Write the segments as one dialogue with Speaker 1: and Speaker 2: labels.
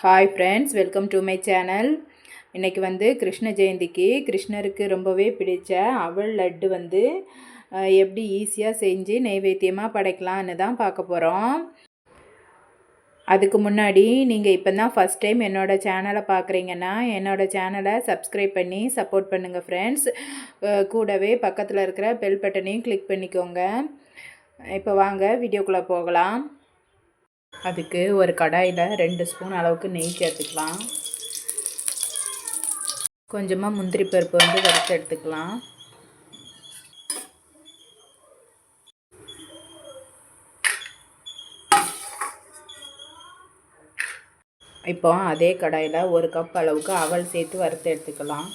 Speaker 1: Hi friends welcome to my channel இன்றைக்கி வந்து கிருஷ்ண ஜெயந்திக்கு கிருஷ்ணருக்கு ரொம்பவே பிடித்த அவள் லட்டு வந்து எப்படி ஈஸியாக செஞ்சு நைவேத்தியமாக படைக்கலான்னு தான் பார்க்க போகிறோம் அதுக்கு முன்னாடி நீங்கள் இப்போ தான் ஃபஸ்ட் டைம் என்னோடய சேனலை பார்க்குறீங்கன்னா என்னோடய சேனலை சப்ஸ்கிரைப் பண்ணி சப்போர்ட் பண்ணுங்கள் ஃப்ரெண்ட்ஸ் கூடவே பக்கத்தில் இருக்கிற பெல் பட்டனையும் கிளிக் பண்ணிக்கோங்க. இப்போ வாங்க வீடியோக்குள்ளே போகலாம். அதுக்கு ஒரு கடாயில் ரெண்டு ஸ்பூன் அளவுக்கு நெய் சேர்த்துக்கலாம். கொஞ்சமாக முந்திரி பருப்பு வந்து வறுத்து எடுத்துக்கலாம். இப்போ அதே கடாயில் ஒரு கப் அளவுக்கு அவல் சேர்த்து வறுத்து எடுத்துக்கலாம்.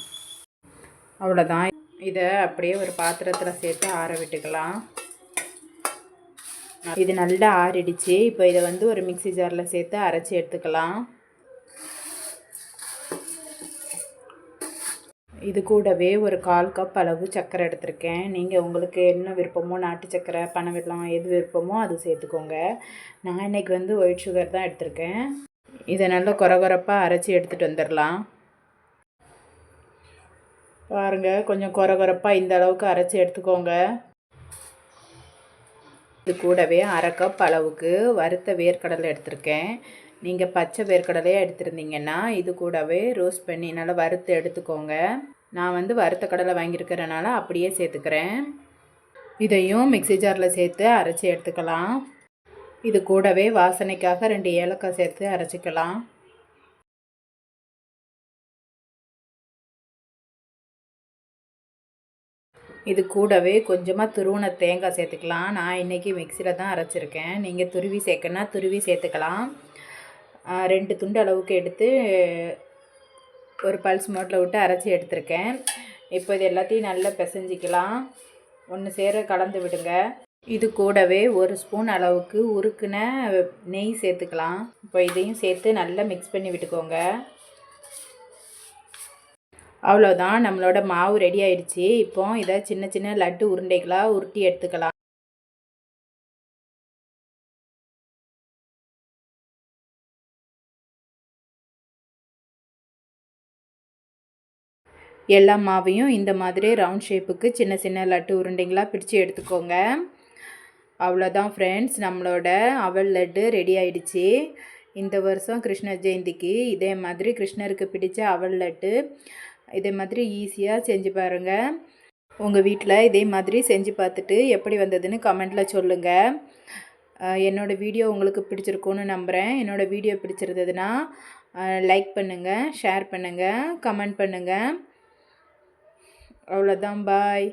Speaker 1: அவ்வளோதான் இதை அப்படியே ஒரு பாத்திரத்தில் சேர்த்து ஆற விட்டுக்கலாம். இது நல்லா ஆறிடுச்சு. இப்போ இதை வந்து ஒரு மிக்ஸி ஜாரில் சேர்த்து அரைச்சி எடுத்துக்கலாம். இது கூடவே ஒரு கால் கப் அளவு சர்க்கரை எடுத்திருக்கேன். நீங்கள் உங்களுக்கு என்ன விருப்பமோ நாட்டு சர்க்கரை பனை வெள்ளம் எது விருப்பமோ அது சேர்த்துக்கோங்க. நான் இன்னைக்கு வந்து ஒயிட் சுகர் தான் எடுத்திருக்கேன். இதை நல்லா குறகுறப்பாக அரைச்சி எடுத்துகிட்டு வந்துடலாம். பாருங்கள் கொஞ்சம் குறகுறப்பாக இந்த அளவுக்கு அரைச்சி எடுத்துக்கோங்க. இது கூடவே அரை கப் அளவுக்கு வறுத்த வேர்க்கடலை எடுத்திருக்கேன். நீங்கள் பச்சை வேர்க்கடலையாக எடுத்திருந்தீங்கன்னா இது கூடவே ரோஸ்ட் பண்ணி நல்லா வறுத்து எடுத்துக்கோங்க. நான் வந்து வறுத்த கடலை வாங்கியிருக்கிறனால அப்படியே சேர்த்துக்கிறேன். இதையும் மிக்சி ஜாரில் சேர்த்து அரைச்சி எடுத்துக்கலாம். இது கூடவே வாசனைக்காக ரெண்டு ஏலக்காய் சேர்த்து அரைச்சிக்கலாம். இது கூடவே கொஞ்சமாக துருவின தேங்காய் சேர்த்துக்கலாம். நான் இன்றைக்கி மிக்சியில் தான் அரைச்சிருக்கேன். நீங்கள் துருவி சேர்க்கணுன்னா துருவி சேர்த்துக்கலாம். ரெண்டு துண்டு அளவுக்கு எடுத்து ஒரு பல்ஸ் மோட்டில் விட்டு அரைச்சி எடுத்திருக்கேன். இப்போ இது எல்லாத்தையும் நல்லா பிசைஞ்சிக்கலாம். ஒன்று சேர கலந்து விடுங்க. இது கூடவே ஒரு ஸ்பூன் அளவுக்கு உருக்குன நெய் சேர்த்துக்கலாம். இப்போ இதையும் சேர்த்து நல்லா மிக்ஸ் பண்ணி விட்டுக்கோங்க. அவ்வளோதான் நம்மளோட மாவு ரெடி ஆயிடுச்சு. இப்போ இதை சின்ன சின்ன லட்டு உருண்டைகளாக உருட்டி எடுத்துக்கலாம். எல்லா மாவையும் இந்த மாதிரி ரவுண்ட் ஷேப்புக்கு சின்ன சின்ன லட்டு உருண்டைங்களாக பிடிச்சி எடுத்துக்கோங்க. அவ்வளோதான் ஃப்ரெண்ட்ஸ் நம்மளோட அவல் லட்டு ரெடி ஆயிடுச்சு. இந்த வருஷம் கிருஷ்ணர் ஜெயந்திக்கு இதே மாதிரி கிருஷ்ணருக்கு பிடிச்ச அவல் லட்டு இதே மாதிரி ஈஸியாக செஞ்சு பாருங்கள் உங்கள் வீட்டில் இதே மாதிரி செஞ்சு பார்த்துட்டு எப்படி வந்ததுன்னு கமெண்ட்டில் சொல்லுங்கள் என்னோடய வீடியோ உங்களுக்கு பிடிச்சிருக்குன்னு நம்புகிறேன் என்னோடய வீடியோ பிடிச்சிருந்ததுன்னா லைக் பண்ணுங்கள் ஷேர் பண்ணுங்கள் கமெண்ட் பண்ணுங்கள் அவ்வளோதான் பாய்